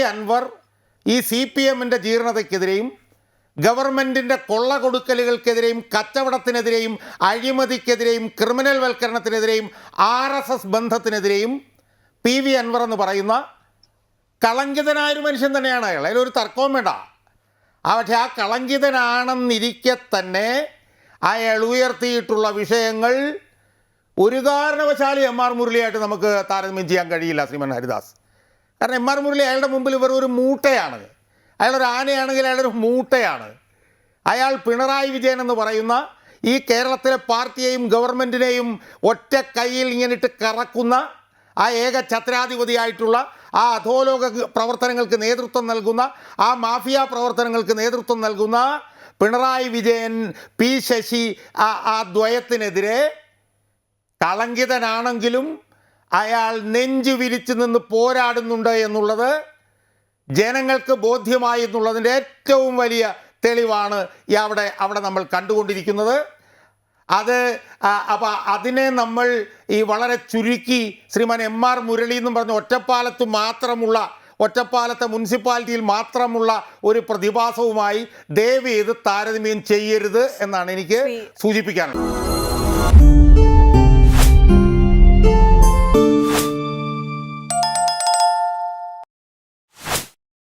അൻവർ ഈ C P എമ്മിന്റെ ജീർണതയ്ക്കെതിരെയും ഗവൺമെന്റിന്റെ കൊള്ള കൊടുക്കലുകൾക്കെതിരെയും കച്ചവടത്തിനെതിരെയും അഴിമതിക്കെതിരെയും ക്രിമിനൽ വൽക്കരണത്തിനെതിരെയും ആർ എസ് എസ് ബന്ധത്തിനെതിരെയും പി വി അൻവർ എന്ന് പറയുന്ന കളങ്കിതനായ ഒരു മനുഷ്യൻ തന്നെയാണ് അയാൾ. അതിലൊരു തർക്കവും വേണ്ട. ആ പക്ഷേ ആ കളങ്കിതനാണെന്നിരിക്കെ തന്നെ അയാൾ ഉയർത്തിയിട്ടുള്ള വിഷയങ്ങൾ ഒരു കാരണവശാലും എം ആർ മുരളിയായിട്ട് നമുക്ക് താരതമ്യം ചെയ്യാൻ കഴിയില്ല ശ്രീമൻ ഹരിദാസ്. കാരണം എം ആർ മുരളി അയാളുടെ മുമ്പിൽ ഇവർ ഒരു മൂട്ടയാണ്. അയാളൊരു ആനയാണെങ്കിൽ അയാളൊരു മൂട്ടയാണ്. അയാൾ പിണറായി വിജയൻ എന്ന് പറയുന്ന ഈ കേരളത്തിലെ പാർട്ടിയെയും ഗവൺമെന്റിനെയും ഒറ്റ കയ്യിൽ ഇങ്ങനെ ഇട്ട് കറക്കുന്ന ആ ഏക ഛത്രാധിപതിയായിട്ടുള്ള ആ അധോലോക പ്രവർത്തനങ്ങൾക്ക് നേതൃത്വം നൽകുന്ന ആ മാഫിയ പ്രവർത്തനങ്ങൾക്ക് നേതൃത്വം നൽകുന്ന പിണറായി വിജയൻ പി ശശി ആ ആ ദ്വയത്തിനെതിരെ കളങ്കിതനാണെങ്കിലും അയാൾ നെഞ്ചു വിരിച്ചു നിന്ന് പോരാടുന്നുണ്ട് എന്നുള്ളത് ജനങ്ങൾക്ക് ബോധ്യമായി എന്നുള്ളതിന്റെ ഏറ്റവും വലിയ തെളിവാണ് ഈ അവിടെ അവിടെ നമ്മൾ കണ്ടുകൊണ്ടിരിക്കുന്നത്. അത് അപ്പോൾ അതിനെ നമ്മൾ ഈ വളരെ ചുരുക്കി ശ്രീമാൻ എം ആർ മുരളി എന്നും പറഞ്ഞ ഒറ്റപ്പാലത്ത് മാത്രമുള്ള ഒറ്റപ്പാലത്തെ മുനിസിപ്പാലിറ്റിയിൽ മാത്രമുള്ള ഒരു പ്രതിഭാസവുമായി ദയവ് ചെയ്ത് താരതമ്യം ചെയ്യരുത് എന്നാണ് എനിക്ക് സൂചിപ്പിക്കാനുള്ളത്.